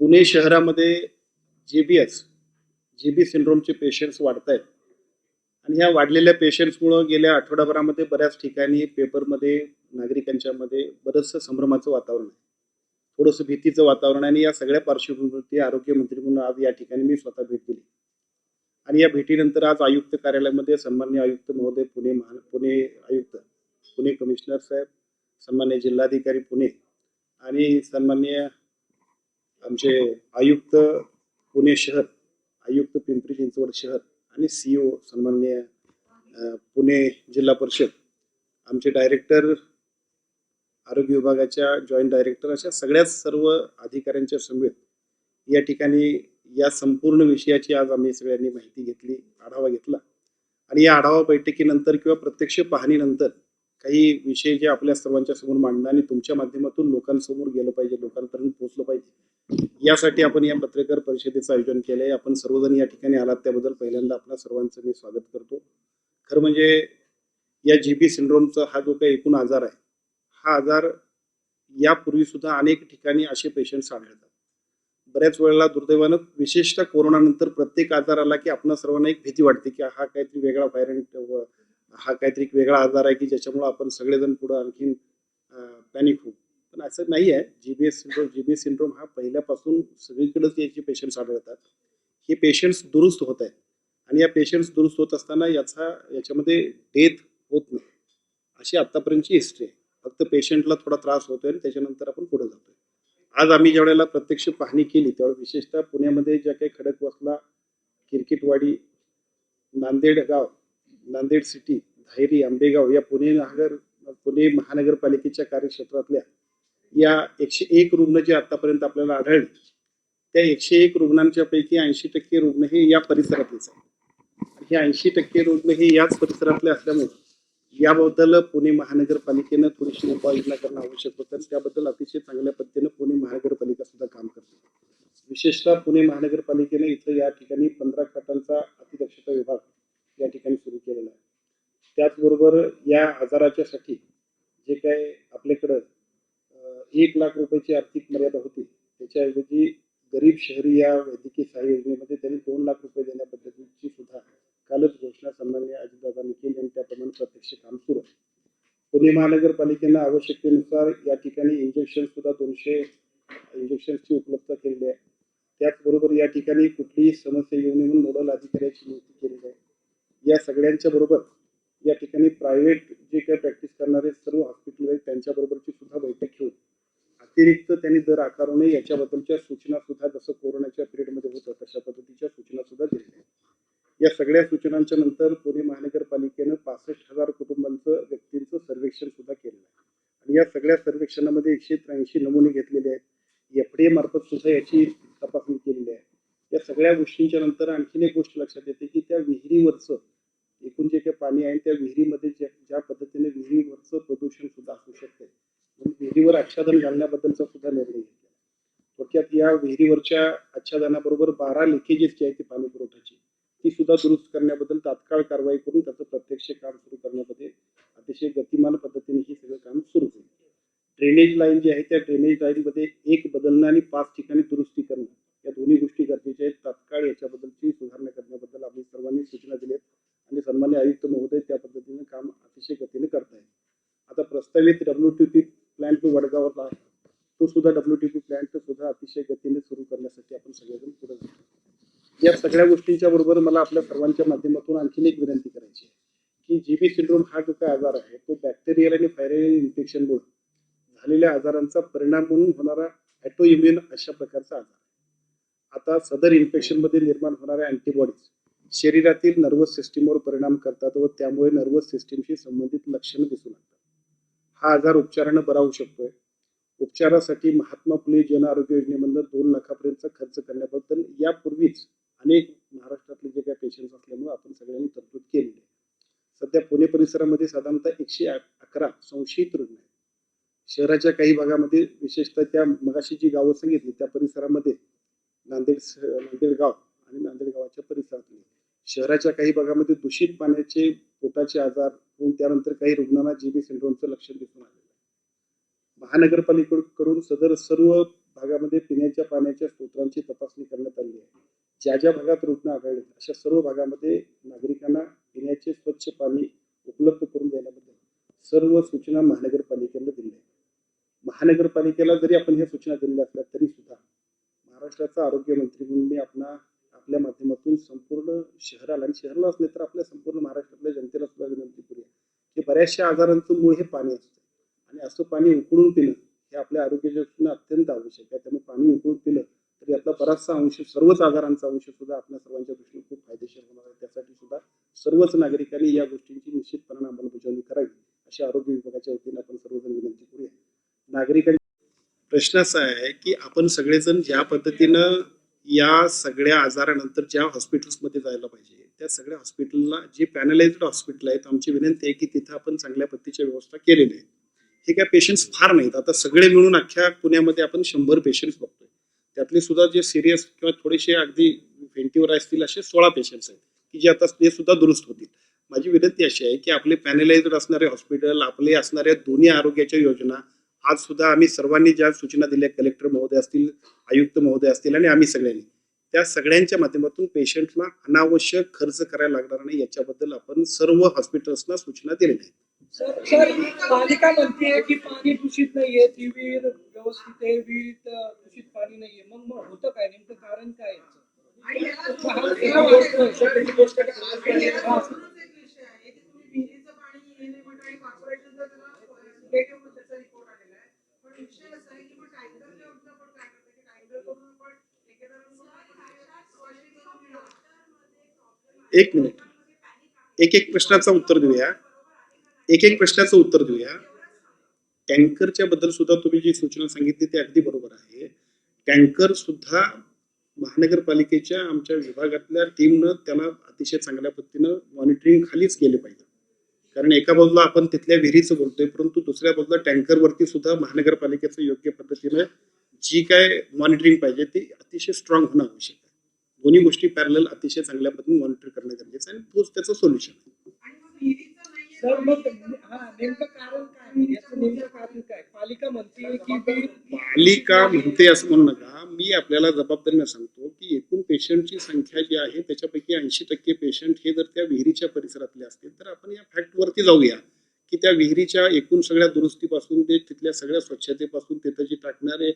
पुणे शहरामध्ये जे बी एस जे बी सिंड्रोमचे पेशंट्स वाढत आहेत आणि ह्या वाढलेल्या पेशंट्समुळं गेल्या आठवडाभरामध्ये बऱ्याच ठिकाणी पेपरमध्ये नागरिकांच्यामध्ये बरंचसं संभ्रमाचं वातावरण आहे. थोडंसं भीतीचं वातावरण आहे आणि या सगळ्या पार्श्वभूमीवरती आरोग्यमंत्री म्हणून आज या ठिकाणी मी स्वतः भेट दिली. आणि या भेटीनंतर आज आयुक्त कार्यालयामध्ये सन्मान्य आयुक्त महोदय पुणे महा पुणे आयुक्त पुणे कमिशनर साहेब सन्मान्य जिल्हाधिकारी पुणे आणि सन्मान्य आमचे आयुक्त पुणे शहर आयुक्त पिंपरी चिंचवड शहर आणि सीओ सन्मान्य पुणे जिल्हा परिषद आमचे डायरेक्टर आरोग्य विभागाच्या जॉईंट डायरेक्टर अशा सगळ्याच सर्व अधिकाऱ्यांच्या समवेत या ठिकाणी या संपूर्ण विषयाची आज आम्ही सगळ्यांनी माहिती घेतली आढावा घेतला. आणि या आढावा बैठकीनंतर किंवा प्रत्यक्ष पाहणीनंतर काही विषय जे आपल्या सर्वांच्या समोर मांडणं आणि तुमच्या माध्यमातून लोकांसमोर गेलं पाहिजे लोकांपर्यंत पोहोचलं पाहिजे यासाठी आपण या पत्रकार परिषदेचं आयोजन केलं आहे आपण सर्वजण या ठिकाणी आलात त्याबद्दल पहिल्यांदा आपल्या सर्वांचं मी स्वागत करतो. खरं म्हणजे या जी बी सिंड्रोमचा हा जो काही एकूण आजार आहे हा आजार यापूर्वी सुद्धा अनेक ठिकाणी असे पेशंट्स आढळतात. बऱ्याच वेळेला दुर्दैवानं विशेषतः कोरोनानंतर प्रत्येक आजार आला की आपणा सर्वांना एक भीती वाटते की हा काहीतरी वेगळा व्हायरंट हा काहीतरी एक वेगळा आजार आहे की ज्याच्यामुळे आपण सगळेजण पुढे आणखीन पॅनिक होऊ. पण असं नाही आहे. जीबीएस सिंड्रोम जीबीएस सिंड्रोम हा पहिल्यापासून सगळीकडेच याचे पेशंट्स आढळतात. हे पेशंट्स दुरुस्त होत आहेत. आणि या पेशंट्स दुरुस्त होत असताना याचा याच्यामध्ये डेथ होत नाही. अशी आत्तापर्यंतची हिस्ट्री आहे. फक्त पेशंटला थोडा त्रास होतोय आणि त्याच्यानंतर आपण पुढे जातोय. आज आम्ही ज्या वेळेला प्रत्यक्ष पाहणी केली त्यावेळेस विशेषतः पुण्यामध्ये ज्या काही खडकवासला किरकिटवाडी नांदेड गाव नांदेड सिटी धायरी आंबेगाव या पुणे नगर पुणे महानगरपालिकेच्या कार्यक्षेत्रातल्या या एकशे एक रुग्ण जे आतापर्यंत आपल्याला आढळले त्या एकशे एक रुग्णांच्या पैकी ऐंशी टक्के रुग्ण हे या परिसरातलेच आहेत. हे ऐंशी टक्के रुग्ण हे याच परिसरातले असल्यामुळे याबद्दल पुणे महानगरपालिकेनं थोडीशी उपाययोजना करणं आवश्यक होतं आणि त्याबद्दल अतिशय चांगल्या पद्धतीनं पुणे महानगरपालिका सुद्धा काम करते. विशेषतः पुणे महानगरपालिकेने इथं या ठिकाणी पंधरा खाटांचा अतिदक्षता विभाग या ठिकाणी सुरू केलेला आहे. त्याचबरोबर या आजाराच्यासाठी जे काय आपल्याकडं एक लाख रुपयाची आर्थिक मर्यादा होती त्याच्याऐवजी गरीब शहरी या वैद्यकीय सहाय्य योजनेमध्ये त्यांनी दोन लाख रुपये देण्या पद्धतीची सुद्धा कालच घोषणा सन्मान्य अजितदादांनी केली आणि त्याप्रमाणे प्रत्यक्ष काम सुरू आहे. पुणे महानगरपालिकेनं आवश्यकतेनुसार या ठिकाणी इंजेक्शन सुद्धा दोनशे इंजेक्शनची उपलब्धता केलेली आहे. त्याचबरोबर या ठिकाणी कुठलीही समस्या येऊ नये म्हणून नोडल अधिकाऱ्याची नियुक्ती केलेली आहे. या सगळ्यांच्या बरोबर या ठिकाणी प्रायव्हेट जे काही प्रॅक्टिस करणारे सर्व हॉस्पिटल आहेत त्यांच्याबरोबरची सुद्धा बैठक घेऊन अतिरिक्त त्यांनी दर आकारू नये याच्याबद्दलच्या सूचना सुद्धा जसं कोरोनाच्या पिरियडमध्ये होतं तशा पद्धतीच्या सूचना सुद्धा दिलेल्या आहेत. या सगळ्या सूचनांच्या नंतर पुणे महानगरपालिकेनं पासष्ट हजार कुटुंबांचं व्यक्तींचं सर्वेक्षण सुद्धा केलेलं आहे. आणि या सगळ्या सर्वेक्षणामध्ये एकशे त्र्याऐंशी नमुने घेतलेले आहेत. एफ डी ए मार्फत सुद्धा याची तपासणी केलेली आहे. या सगळ्या गोष्टींच्या नंतर आणखीन एक गोष्ट लक्षात येते की त्या विहिरीवरचं एकूण जे काही पाणी आहे त्या विहिरीमध्ये ज्या ज्या पद्धतीने विहिरीवरचं प्रदूषण सुद्धा असू शकते. म्हणून विहिरीवर आच्छादन घालण्याबद्दलचा सुद्धा निर्णय घेतला. थोडक्यात या विहिरीवरच्या आच्छादनाबरोबर बारा लिकेजेस जी आहे ती पाणी पुरवठ्याची ती सुद्धा दुरुस्त करण्याबद्दल तात्काळ कारवाई करून त्याचं प्रत्यक्ष काम सुरू करण्यामध्ये अतिशय गतिमान पद्धतीने हे सगळं काम सुरू होईल. ड्रेनेज लाईन जी आहे त्या ड्रेनेज लाईनमध्ये एक बदलणं आणि पाच ठिकाणी दुरुस्ती करणं या दोन्ही गोष्टी गरजेच्या आहेत. तात्काळ याच्याबद्दलची सुधारणा करण्याबद्दल आम्ही सर्वांनी सूचना दिल्या आहेत सन्मान्य आयुक्त महोदय त्या पद्धतीने काम अतिशय गतीने करतायत. आता प्रस्तावित डब्ल्यू टी पी प्लॅन्ट जो वडगावला आहे. तो सुद्धा डब्ल्यू टी पी प्लॅन्ट सुद्धा अतिशय गतीने सुरू करण्यासाठी आपण सगळेजण पुढे जातो या सगळ्या गोष्टींच्या बरोबर मला आपल्या सर्वांच्या माध्यमातून आणखीन एक विनंती करायची आहे की जी बी सिंड्रोम हा जो काय आजार आहे तो बॅक्टेरियल आणि व्हायरल इन्फेक्शनमुळे झालेल्या आजारांचा परिणाम म्हणून होणारा ॲटो इम्युन अशा प्रकारचा आजार आता सदर इन्फेक्शनमध्ये निर्माण होणाऱ्या अँटीबॉडीज शरीरातील नर्वस सिस्टीमवर परिणाम करतात व त्यामुळे नर्वस सिस्टीमशी संबंधित लक्षणं दिसू लागतात हा आजार उपचारानं बरा होऊ शकतोय. उपचारासाठी महात्मा फुले जन आरोग्य योजनेमधून दोन लाखापर्यंतचा खर्च करण्याबद्दल यापूर्वीच अनेक महाराष्ट्रातले जे काही पेशंट्स असल्यामुळे आपण सगळ्यांनी तरतूद केलेली आहे. सध्या पुणे परिसरामध्ये साधारणतः एकशे अकरा संशयित रुग्ण आहेत. शहराच्या काही भागामध्ये विशेषतः त्या मगाशी जी गावं सांगितली त्या परिसरामध्ये नांदेड स- नांदेड गाव आणि नांदेड गावाच्या परिसरातले शहराच्या काही भागामध्ये दूषित पाण्याचे पोटाचे आजार होऊन त्यानंतर काही रुग्णांना जीबी सिंड्रोमचं लक्षण दिसून आलेलं आहे. महानगरपालिकेकडून सदर सर्व भागामध्ये पिण्याच्या पाण्याच्या स्त्रोतांची तपासणी करण्यात आली आहे. ज्या ज्या भागात रुग्ण आढळले अशा सर्व भागामध्ये नागरिकांना पिण्याचे स्वच्छ पाणी उपलब्ध करून देण्याबद्दल सर्व सूचना महानगरपालिकेला दिल्या आहेत. महानगरपालिकेला जरी आपण ह्या सूचना दिलेल्या असल्या तरी सुद्धा महाराष्ट्राचा आरोग्य मंत्री म्हणून मी आपला आपल्या माध्यमातून संपूर्ण शहराला आणि शहरालाच नाही तर आपल्या संपूर्ण महाराष्ट्रातल्या जनतेला सुद्धा विनंती करूया की बऱ्याचशा आजारांचं मूळ हे पाणी असतं. आणि असं पाणी उकळून पिणं हे आपल्या आरोग्याच्या दृष्टीनं अत्यंत आवश्यक आहे. त्यामुळे पाणी उकळून पिलं तर यातला बराचसा अंश सर्वच आजारांचा अंश सुद्धा आपल्या सर्वांच्या दृष्टीने खूप फायदेशीर होणार आहे. त्यासाठी सुद्धा सर्वच नागरिकांनी या गोष्टींची निश्चितपणे अंमलबजावणी करावी अशी आरोग्य विभागाच्या वतीने आपण सर्वजण विनंती करूया. नागरिकांनी प्रश्न असा आहे की आपण सगळेजण ज्या पद्धतीनं या सगळ्या आजारानंतर ज्या हॉस्पिटल्समध्ये जायला पाहिजे त्या सगळ्या हॉस्पिटलला जे पॅनलाइज्ड हॉस्पिटल आहेत आमची विनंती आहे की तिथं आपण चांगल्या पद्धतीच्या व्यवस्था केलेली आहे. हे काय पेशंट्स फार नाहीत. आता सगळे मिळून अख्ख्या पुण्यामध्ये आपण शंभर पेशंट्स बघतोय. त्यातले सुद्धा जे सिरियस किंवा थोडेसे अगदी व्हेंटीवर असतील असे सोळा पेशंट्स आहेत की जे आता ते सुद्धा दुरुस्त होतील. माझी विनंती अशी आहे की आपले पॅनलाइज्ड असणारे हॉस्पिटल आपले असणाऱ्या दोन्ही आरोग्याच्या योजना आज सुद्धा आम्ही सर्वांनी ज्या सूचना दिल्या कलेक्टर महोदय असतील आयुक्त महोदय असतील आणि आम्ही सगळ्यांनी त्या सगळ्यांच्या माध्यमातून पेशंटला अनावश्यक खर्च करायला लागणार नाही याच्याबद्दल आपण सर्व हॉस्पिटल्सना सूचना दिलेल्या आहेत. सर सर पालिका म्हणते की पाणी दूषित नाहीये ती विहीर व्यवस्थित आहे विहिरीत अं, दूषित पाणी नाहीये. मग मग होतं काय? नेमकं कारण काय आहे आणि याला हा, एका गोष्ट- शेवटची गोष्ट काय? आणि याला हा. म्हणूनच एक विषय आहे की तुम्ही विहिरीचं पाणी येणे म्हणून आणि कॉर्पोरेशनचा त्याला negative म्हणून त्याचा रिपोर्ट आलेला आहे पण विषय असा आहे की मग टँकरच्या बाबतीत आपण काय करतो की टँकर करून आपण ठेकेदारांना एक मिनिट. एक एक प्रश्नाचं उत्तर देऊया. एक एक प्रश्नाचं उत्तर देऊया. टँकरच्या बद्दल सुद्धा तुम्ही जी सूचना सांगितली ती अगदी बरोबर आहे. टँकर सुद्धा महानगरपालिकेच्या आमच्या विभागातल्या टीमनं त्याला अतिशय चांगल्या पद्धतीनं मॉनिटरिंग खालीच केले पाहिजे. कारण एका बाजूला आपण तिथल्या विहिरीचं बोलतोय परंतु दुसऱ्या बाजूला टँकरवरती सुद्धा महानगरपालिकेचं योग्य पद्धतीनं जी काय मॉनिटरिंग पाहिजे ती अतिशय स्ट्रॉंग होणं आवश्यक आहे. दोन्ही गोष्टी पॅरल अतिशय चांगल्या पद्धतीने मॉनिटर करणं गरजेचं आहे. आणि तोच त्याचं सोल्युशन आहे. आणि मग विहिरीचं नाहीये सर मग हा नेमकं कारण काय? याचं नेमकं कारण काय? पालिका म्हणते की विहीर पालिका म्हणते असं म्हणू नका. मी आपल्याला जबाबदारीने सांगतो की एकूण पेशंटची संख्या जी आहे त्याच्यापैकी ऐंशी टक्के पेशंट हे जर त्या विहिरीच्या परिसरातले असतील तर आपण या फॅक्टवरती जाऊया. की त्या विहिरीच्या एकूण सगळ्या दुरुस्तीपासून ते तिथल्या सगळ्या स्वच्छतेपासून तिथं जे टाकणारे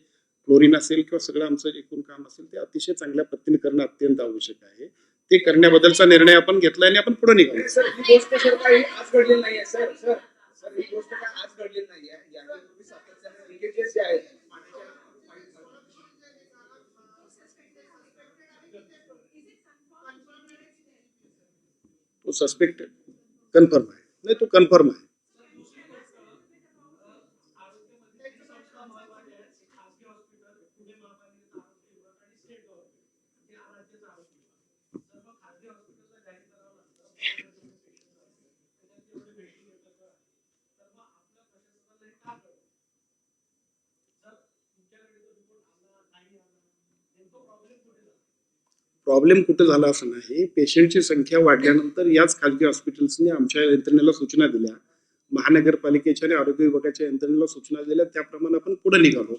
क्लोरीन असेल किंवा सगळं आमचं एकूण काम असेल ते अतिशय चांगल्या पद्धतीने करणं अत्यंत आवश्यक आहे. ते करण्याबद्दलचा निर्णय आपण घेतला आणि आपण पुढे निघालो. सर ही गोष्ट सर काही आज घडलेली नाहीये. सर सर सर ही गोष्ट काय आज घडलेली नाहीये. यावेळी तुम्ही सातत्याने लिकेजेस जे आहेत पाण्याच्या तो सस्पेक्ट कन्फर्म आहे. नाही तो कन्फर्म आहे. प्रॉब्लेम कुठे झाला असं नाही. पेशंटची संख्या वाढल्यानंतर याच खाजगी हॉस्पिटल्सने आमच्या यंत्रणेला सूचना दिल्या. महानगरपालिकेच्या आणि आरोग्य विभागाच्या यंत्रणेला सूचना दिल्या. त्याप्रमाणे आपण पुढे निघालो.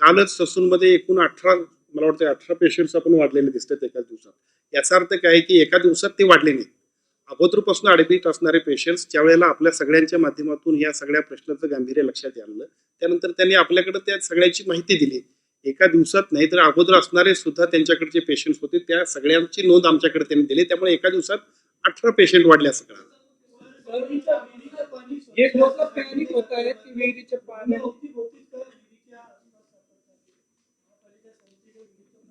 कालच ससूनमध्ये एकूण अठरा मला वाटतं अठरा पेशंट्स आपण वाढलेले दिसतात एकाच दिवसात. याचा अर्थ काय आहे की एका दिवसात ते वाढले नाही अगोदरपासून अडबीत असणारे पेशंट्स ज्या वेळेला आपल्या सगळ्यांच्या माध्यमातून या सगळ्या प्रश्नाचं गांभीर्य लक्षात आलं त्यानंतर त्यांनी आपल्याकडे त्या सगळ्याची माहिती दिली. एका दिवसात नाही तर अगोदर असणारे सुद्धा त्यांच्याकडचे पेशंट्स होते. त्या सगळ्यांची नोंद आमच्याकडे त्यांनी दिली. त्यामुळे एका दिवसात अठरा पेशंट वाढले असं कळालं एक लोक पॅनिक होत आहेत की विहिरीच्या पाणी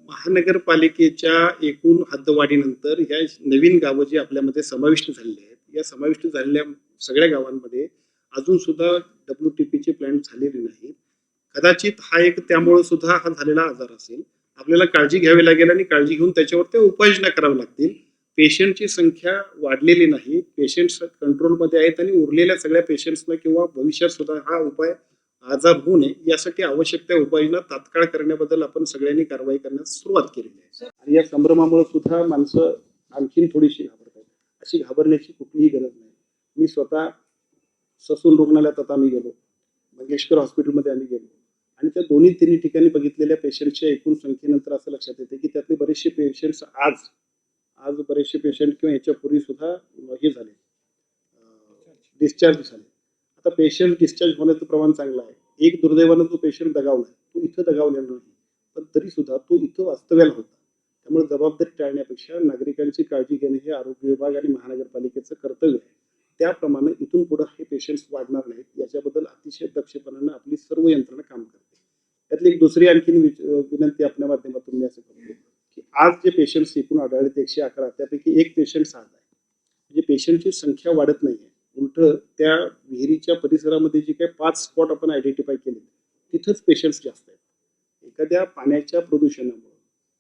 महानगरपालिकेच्या एकूण हद्दवाढीनंतर ह्या नवीन गावं जी आपल्यामध्ये समाविष्ट झालेली आहेत या समाविष्ट झालेल्या सगळ्या गावांमध्ये अजून सुद्धा डब्ल्यू टी पीचे प्लॅन झालेले नाहीत. कदाचित हा एक त्यामुळे सुद्धा हा झालेला आजार असेल. आपल्याला काळजी घ्यावी लागेल आणि काळजी घेऊन त्याच्यावर त्या उपाययोजना कराव्या लागतील. पेशंटची संख्या वाढलेली नाही. पेशंट्स कंट्रोलमध्ये आहेत आणि उरलेल्या सगळ्या पेशंट्सना किंवा भविष्यात सुद्धा हा उपाय आजार होऊ नये यासाठी आवश्यक त्या उपाययोजना तात्काळ करण्याबद्दल आपण सगळ्यांनी कारवाई करण्यास सुरुवात केलेली आहे. आणि या संभ्रमामुळे सुद्धा माणसं आणखीन थोडीशी घाबरत अशी घाबरण्याची कुठलीही गरज नाही. मी स्वतः ससून रुग्णालयात आता आम्ही गेलो. मंगेशकर हॉस्पिटलमध्ये आम्ही गेलो. आणि त्या दोन्ही तिन्ही ठिकाणी बघितलेल्या पेशंटच्या एकूण संख्येनंतर असं लक्षात येते की त्यातले बरेचसे पेशंट्स आज आज बरेचसे पेशंट किंवा याच्यापूर्वी सुद्धा हे झाले. डिस्चार्ज झाले. आता पेशंट डिस्चार्ज होण्याचं प्रमाण चांगलं आहे. एक दुर्दैवानं जो पेशंट दगावला तो इथं दगावलेला नाही. पण तरी सुद्धा तो इथं वास्तव्याला होता. त्यामुळे जबाबदारी टाळण्यापेक्षा नागरिकांची काळजी घेणे हे आरोग्य विभाग आणि महानगरपालिकेचं कर्तव्य आहे. त्याप्रमाणे इथून पुढे हे पेशंट्स वाढणार नाहीत. याच्याबद्दल अतिशय दक्षपणानं आपली सर्व यंत्रणा काम करते. त्यातली एक दुसरी आणखीन विनंती आपल्या माध्यमातून मी असं करतो की आज जे पेशंट्स एकूण आढळले ते एकशे अकरा त्यापैकी एक पेशंट आज आहे. म्हणजे पेशंटची संख्या वाढत नाही आहे उलट त्या विहिरीच्या परिसरामध्ये जे काही पाच स्पॉट आपण आयडेंटिफाय केले तिथंच पेशंट्स जास्त आहेत. एखाद्या पाण्याच्या प्रदूषणामुळे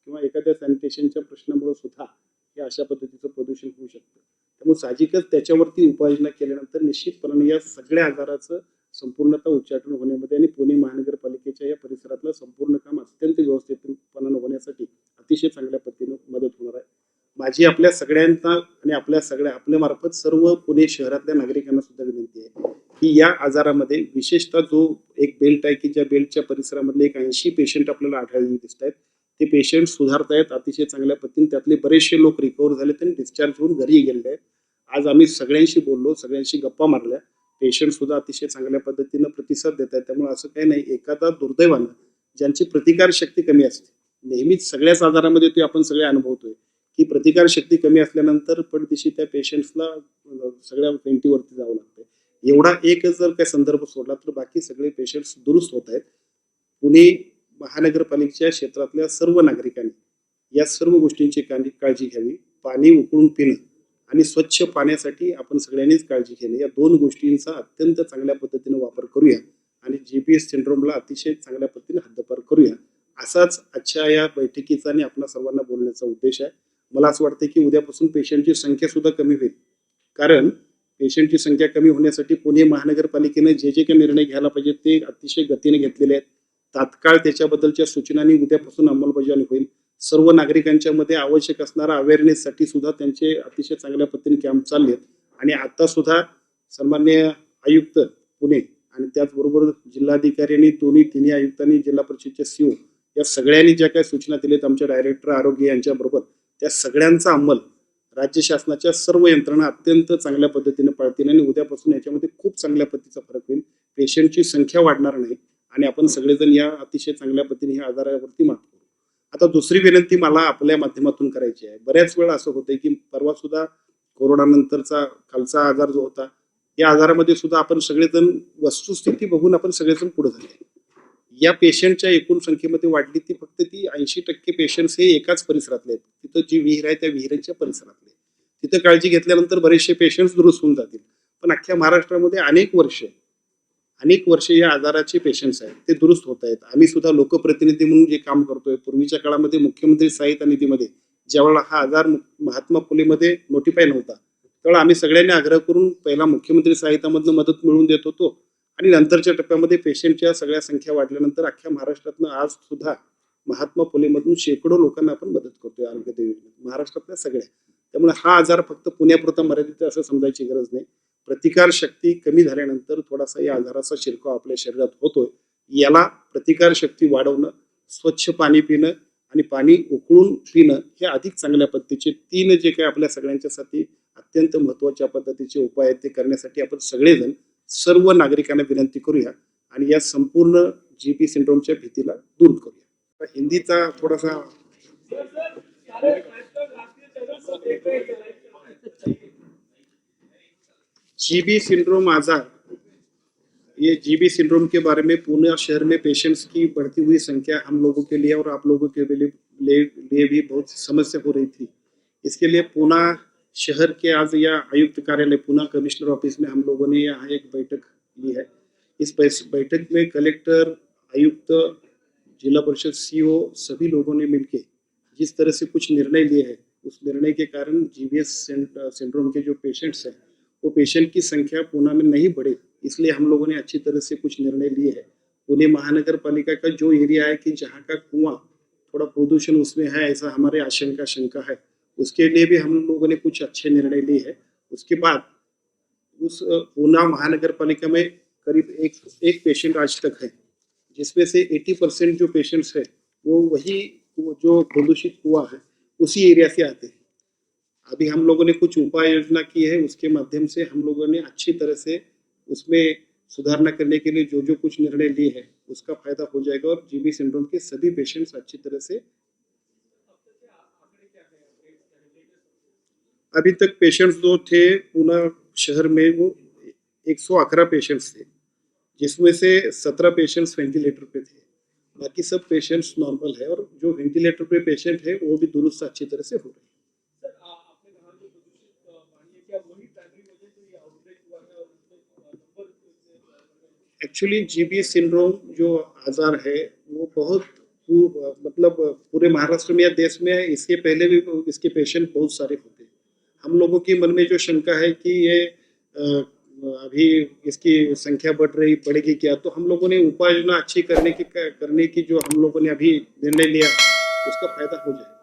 किंवा एखाद्या सॅनिटेशनच्या प्रश्नामुळे सुद्धा हे अशा पद्धतीचं प्रदूषण होऊ शकतं. त्यामुळे साहजिकच त्याच्यावरती उपाययोजना केल्यानंतर निश्चितपणाने या सगळ्या आजाराचं संपूर्णतः उच्चाटन होण्यामध्ये आणि पुणे महानगरपालिकेच्या या परिसरातलं संपूर्ण काम अत्यंत व्यवस्थितपणानं होण्यासाठी अतिशय चांगल्या पद्धतीनं मदत होणार आहे. माझी आपल्या सगळ्यांना आणि आपल्या सगळ्या आपल्या मार्फत सर्व पुणे शहरातल्या नागरिकांना सुद्धा विनंती आहे की या आजारामध्ये विशेषतः जो एक बेल्ट आहे की ज्या बेल्टच्या परिसरामधले एक ऐंशी पेशंट आपल्याला आढळलेले दिसत आहेत ते पेशंट सुधारत आहेत अतिशय चांगल्या पद्धतीने. त्यातले बरेचसे लोक रिकवर झाले त्यांनी डिस्चार्ज होऊन घरी गेलेले आहेत. आज आम्ही सगळ्यांशी बोललो सगळ्यांशी गप्पा मारल्या. पेशंट सुद्धा अतिशय चांगल्या पद्धतीनं प्रतिसाद देत आहेत. त्यामुळे असं काही नाही एखादा दुर्दैवानं ज्यांची प्रतिकार शक्ती कमी असते. नेहमीच सगळ्याच आजारामध्ये ते आपण सगळे अनुभवतोय. की प्रतिकार शक्ती कमी असल्यानंतर पडदिशी त्या पेशंट्सला सगळ्या पेंटीवरती जावं लागतं एवढा एकच जर काही संदर्भ सोडला तर बाकी सगळे पेशंट्स दुरुस्त होत आहेत. पुणे महानगरपालिकेच्या क्षेत्रातल्या सर्व नागरिकांनी या सर्व गोष्टींची काळजी काळजी घ्यावी. पाणी उकळून पिणं आणि स्वच्छ पाण्यासाठी आपण सगळ्यांनीच काळजी घेणे. या दोन गोष्टींचा अत्यंत चांगल्या पद्धतीने वापर करूया आणि जे पी एस सिंड्रोमला अतिशय चांगल्या पद्धतीने हद्दपार करूया. असाच आजच्या या बैठकीचा आणि आपल्या सर्वांना बोलण्याचा उद्देश आहे. मला असं वाटतं की उद्यापासून पेशंटची संख्या सुद्धा कमी होईल. कारण पेशंटची संख्या कमी होण्यासाठी पुणे महानगरपालिकेने जे जे काही निर्णय घ्यायला पाहिजे ते अतिशय गतीने घेतलेले आहेत. तात्काळ त्याच्याबद्दलच्या सूचनांनी उद्यापासून अंमलबजावणी होईल. सर्व नागरिकांच्या मध्ये आवश्यक असणारा अवेअरनेससाठी सुद्धा त्यांचे अतिशय चांगल्या पद्धतीने कॅम्प चालले आहेत. आणि आता सुद्धा सन्मान्य आयुक्त पुणे आणि त्याचबरोबर जिल्हाधिकारी आणि दोन्ही तिन्ही आयुक्तांनी जिल्हा परिषदचे सीओ या सगळ्यांनी ज्या काही सूचना दिल्यात आमच्या डायरेक्टर आरोग्य यांच्याबरोबर त्या सगळ्यांचा अंमल राज्य शासनाच्या सर्व यंत्रणा अत्यंत चांगल्या पद्धतीने पाळतील आणि उद्यापासून याच्यामध्ये खूप चांगल्या पद्धतीचा फरक होईल. पेशंटची संख्या वाढणार नाही. आणि आपण सगळेजण या अतिशय चांगल्या पद्धतीने ह्या आजारावरती मात करू. आता दुसरी विनंती मला आपल्या माध्यमातून करायची आहे. बऱ्याच वेळा असं होतंय की परवा सुद्धा कोरोना नंतरचा आजार जो होता या आजारामध्ये सुद्धा आपण सगळेजण वस्तुस्थिती बघून आपण सगळेजण पुढे झाले. या पेशंटच्या एकूण संख्येमध्ये वाढली ती फक्त ती ऐंशी टक्के पेशंट्स हे एकाच परिसरातले आहेत. तिथं जी विहीर आहे त्या विहिरीच्या परिसरातले तिथं काळजी घेतल्यानंतर बरेचसे पेशंट्स दुरुस्त होऊन जातील. पण अख्ख्या महाराष्ट्रामध्ये अनेक वर्ष अनेक वर्षे या आजाराचे पेशंट्स आहेत. ते दुरुस्त होत आहेत. आम्ही सुद्धा लोकप्रतिनिधी म्हणून जे काम करतोय पूर्वीच्या काळामध्ये मुख्यमंत्री सहायता निधीमध्ये ज्यावेळेला हा आजार महात्मा फुलेमध्ये नोटिफाय नव्हता त्यावेळेला आम्ही सगळ्यांनी आग्रह करून पहिला मुख्यमंत्री सहायतामधनं मदत मिळवून देत होतो आणि नंतरच्या टप्प्यामध्ये पेशंटच्या सगळ्या संख्या वाढल्यानंतर अख्ख्या महाराष्ट्रातनं आज सुद्धा महात्मा फुलेमधून शेकडो लोकांना आपण मदत करतोय आरोग्य योजनेत महाराष्ट्रातल्या सगळ्या. त्यामुळे हा आजार फक्त पुण्यापुरता मर्यादित असं समजायची गरज नाही. प्रतिकार शक्ती कमी झाल्यानंतर थोडासा या आजाराचा शिरकाव आपल्या शरीरात होतोय. याला प्रतिकार शक्ती वाढवणं स्वच्छ पाणी पिणं आणि पाणी उकळून पिणं हे अधिक चांगल्या पद्धतीचे तीन जे काही आपल्या सगळ्यांच्यासाठी अत्यंत महत्त्वाच्या पद्धतीचे उपाय आहेत ते करण्यासाठी आपण सगळेजण सर्व नागरिकांना विनंती करूया आणि या संपूर्ण जी पी सिंड्रोमच्या भीतीला दूर करूया. हिंदीचा थोडासा जीबी सिंड्रोम आजार। ये जीबी सिंड्रोम के बारे में पुणे शहर में पेशेंट्स की बढ़ती हुई संख्या हम लोगों के लिए और आप लोगों के लिए लिए, भी बहुत समस्या हो रही थी। इसके लिए पुणे शहर के आज या आयुक्त कार्यालय पुणे कमिश्नर ऑफ़िस में हम लोगों ने यहाँ एक बैठक ली है। इस बैठक में कलेक्टर आयुक्त जिला परिषद सीईओ सभी लोगों ने मिलके जिस तरह से कुछ निर्णय लिए हैं उस निर्णय के कारण जीबीएस सिंड्रोम के जो पेशेंट्स हैं वो पेशेंट की संख्या पुणे में नहीं बढ़े। इसलिए हम लोगों ने अच्छी तरह से कुछ निर्णय लिए हैं। पुणे महानगर पालिका का जो एरिया है कि जहाँ का कुआँ थोड़ा प्रदूषण उसमें है, ऐसा हमारे आशंका शंका है। उसके लिए भी हम लोगों ने कुछ अच्छे निर्णय लिए हैं। उसके बाद उस पूना महानगर पालिका में करीब एक एक पेशेंट आज तक है, जिसमें से 80 परसेंट जो पेशेंट्स है, वो वही जो प्रदूषित कुआ है, उसी एरिया से आते हैं। अभी हम लोगों ने कुछ उपाय योजना की है, उसके माध्यम से हम लोगों ने अच्छी तरह से उसमें सुधारना करने के लिए जो जो कुछ निर्णय लिए हैं, उसका फ़ायदा हो जाएगा और जीबी सिंड्रोम के सभी पेशेंट्स अच्छी तरह से अभी तक पेशेंट्स जो थे, पूना शहर में वो 111 पेशेंट्स थे, जिसमें से 17 पेशेंट्स वेंटिलेटर पे थे। बाकी सब पेशेंट्स नॉर्मल है और जो वेंटिलेटर पे पेशेंट है, वो भी दुरुस्त अच्छी तरह से हो रहे हैं सर आ- आपने कहा जो प्रदूषित अ, पानी है क्या वही प्राइमरी वजह से ये आउटब्रेक हुआ है और उसमें अ, नंबर एक्चुअली जीबी सिंड्रोम जो आजार है, वो बहुत मतलब पूरे महाराष्ट्र में या देश में इसके पहले भी इसके पेशेंट बहुत सारे होते हैं। हम लोगों के मन में जो शंका है कि ये अभी इसकी संख्या बढ़ रही, बढ़ेगी क्या? तो हम लोगों ने उपाय योजना अच्छी करने की करने की जो हम लोगों ने अभी निर्णय लिया, उसका फ़ायदा हो जाए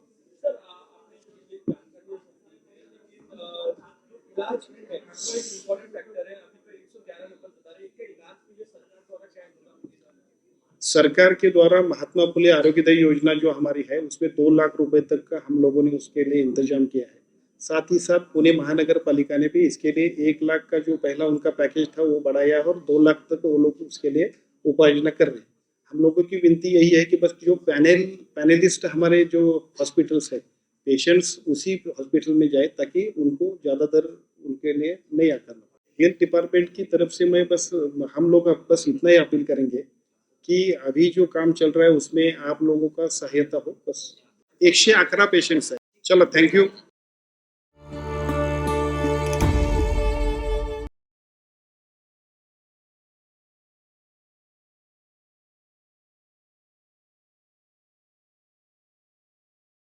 इलाज वो एक इम्पोर्टेंट फैक्टर है अभी तो 111 नंबर बता रहे हैं इसके इलाज के लिए सरकार द्वारा क्या इंतज़ाम किए जा रहे हैं सरकार के द्वारा महात्मा फुले आरोग्यदायी योजना जो हमारी है, उसमें दो लाख रुपए तक का हम लोगों ने उसके लिए इंतज़ाम किया है। साथ ही साथ पुणे महानगर पालिका ने भी इसके लिए एक लाख का जो पहला उनका पैकेज था, वो बढ़ाया और दो लाख तक वो लोग उसके लिए उपायोजना कर रहे हैं। हम लोगों की विनती यही है कि बस जो पैनल, पैनलिस्ट हमारे जो हॉस्पिटल्स है, पेशेंट्स उसी हॉस्पिटल में जाए, ताकि उनको ज़्यादातर उनके लिए नहीं आकर हेल्थ डिपार्टमेंट की तरफ़ से मैं बस, हम लोग बस इतना ही अपील करेंगे कि अभी जो काम चल रहा है उसमें आप लोगों का सहायता हो बस। एकशे अकरा पेशेंट्स चलो थैंक थँक्यू